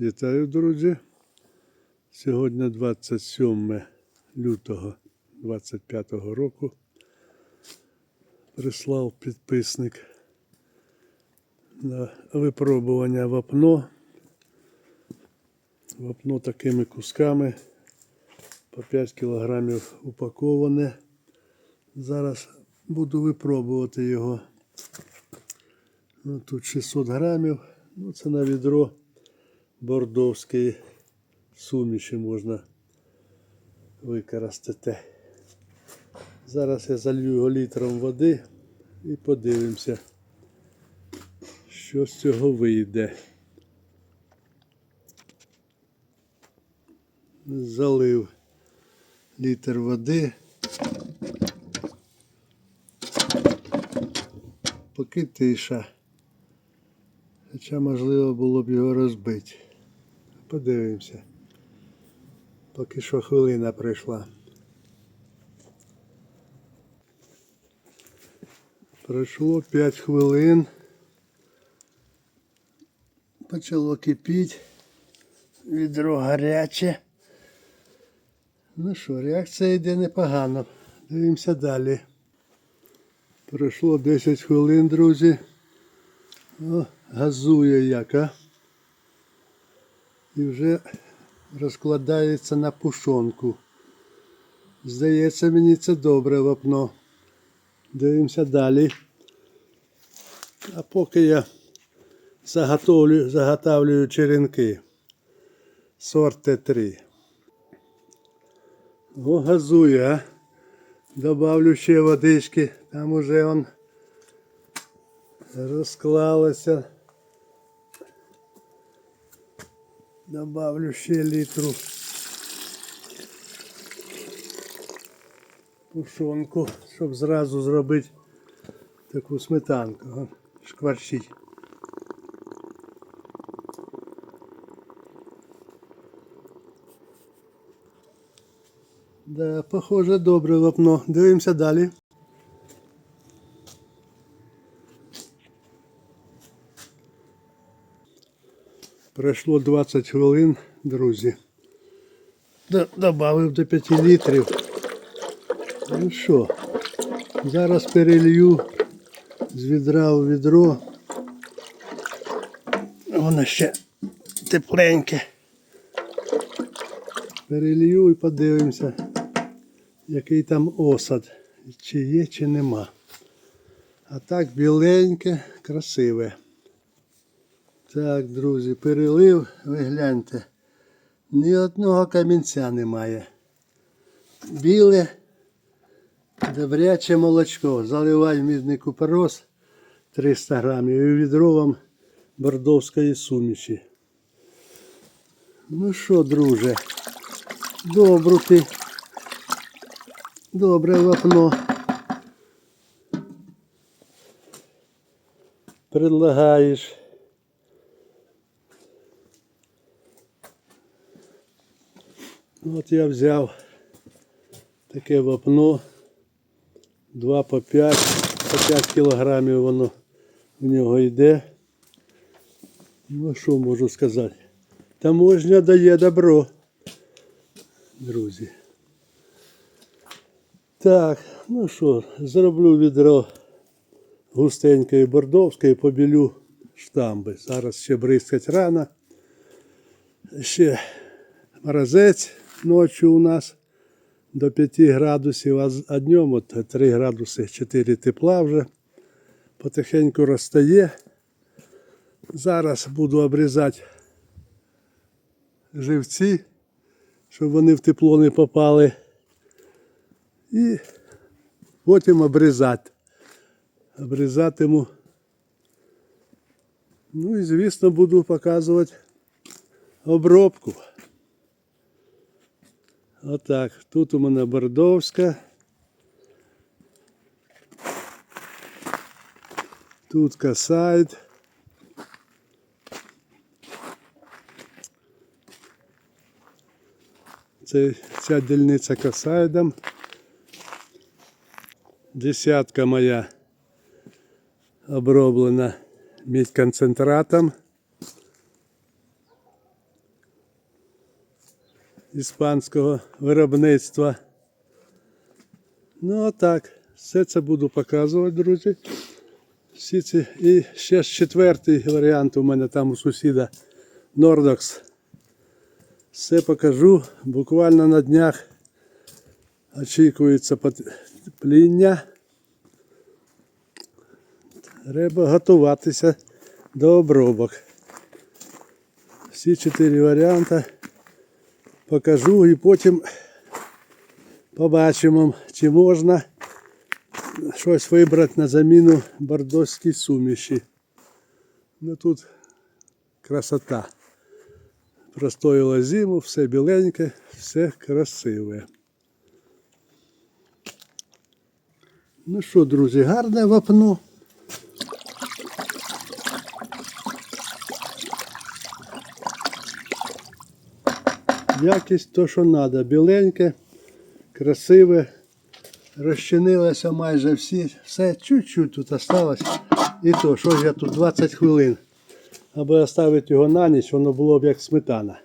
Вітаю, друзі. Сьогодні 27 лютого 25 року. Прислав підписник на випробування вапно. Вапно такими кусками по 5 кілограмів упаковане. Зараз буду випробувати його. Ну, тут 600 грамів. Ну, це на відро бордовської суміші можна використати. Зараз я залью його літром води і подивимося, що з цього вийде. Залив літр води. Поки тиша. Хоча можливо було б його розбити. Подивимося. Поки що хвилина прийшла. Пройшло 5 хвилин. Почало кипіти. Відро гаряче. Ну що, реакція йде непогано. Дивимося далі. Пройшло 10 хвилин, друзі. О, газує як, а? І вже розкладається на пушонку. Здається, мені це добре вапно. Дивимося далі. А поки я заготовлю, заготавлюю черенки. Сорт Т3. О, газує, а? Добавлю ще водички. Там уже он розклалося. Добавлю ще літру тушонку, щоб зразу зробити таку сметанку. Шкварчить. Да, похоже, добре вапно. Дивимося далі. Пройшло 20 хвилин, друзі. Добавив до 5 літрів. Ну що, зараз перелью з відра у відро. Воно ще тепленьке. Перелью і подивимося, який там осад. Чи є, чи нема. А так біленьке, красиве. Так, друзі, перелив, ви гляньте. Ні одного камінця немає. Біле, добряче молочко. Заливай в мідний купорос 300 грамів і відро вам бордовської суміші. Ну що, друже, добру ти. Добре вапно. Предлагаєш. От я взяв таке вапно 2 по 5, по 5 кілограмів воно в нього йде. Ну що можу сказати? Таможня дає добро, друзі. Так, ну що, зроблю відро густенької бордовської, побілю штамби. Зараз ще бризкать рано. Ще морозець ночі у нас до 5 градусів, а днем от 3 градуси 4 тепла вже потихеньку розтає. Зараз буду обрізати живці, щоб вони в тепло не попали. І потім обрізати. Обрізатиму. Ну і звісно буду показувати обробку. Отак. Тут у мене бордовська. Тут касайд. Це ця дільниця касайдом. Десятка моя оброблена мідь іспанського виробництва. Ну, отак. Все це буду показувати, друзі. Всі ці. І ще четвертий варіант у мене там у сусіда Nordox. Все покажу. Буквально на днях очікується потепління. Треба готуватися до обробок. Всі чотири варіанти покажу і потім побачимо, чи можна щось вибрати на заміну бордоській суміші. Ну тут красота. Простоїла зиму, все біленьке, все красиве. Ну що, друзі, гарне вапно. Якість то, що треба. Біленьке, красиве. Розчинилося майже всі. Все чуть-чуть тут осталось. І то, що ж я тут 20 хвилин. Аби оставити його на ніч, воно було б як сметана.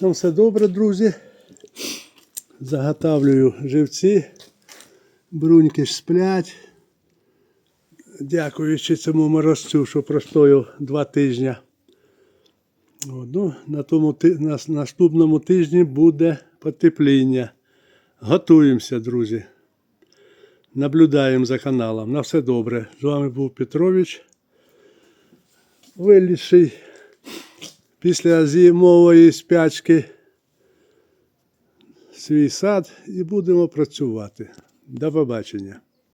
Там все добре, друзі. Заготавлюю живці. Бруньки ж сплять. Дякуючи цьому морозцю, що простояв два тижні. Ну, на тому, на наступному тижні буде потепління. Готуємося, друзі. Наблюдаємо за каналом. На все добре. З вами був Петрович. Вилізший після зимової спячки свій сад і будемо працювати. До побачення.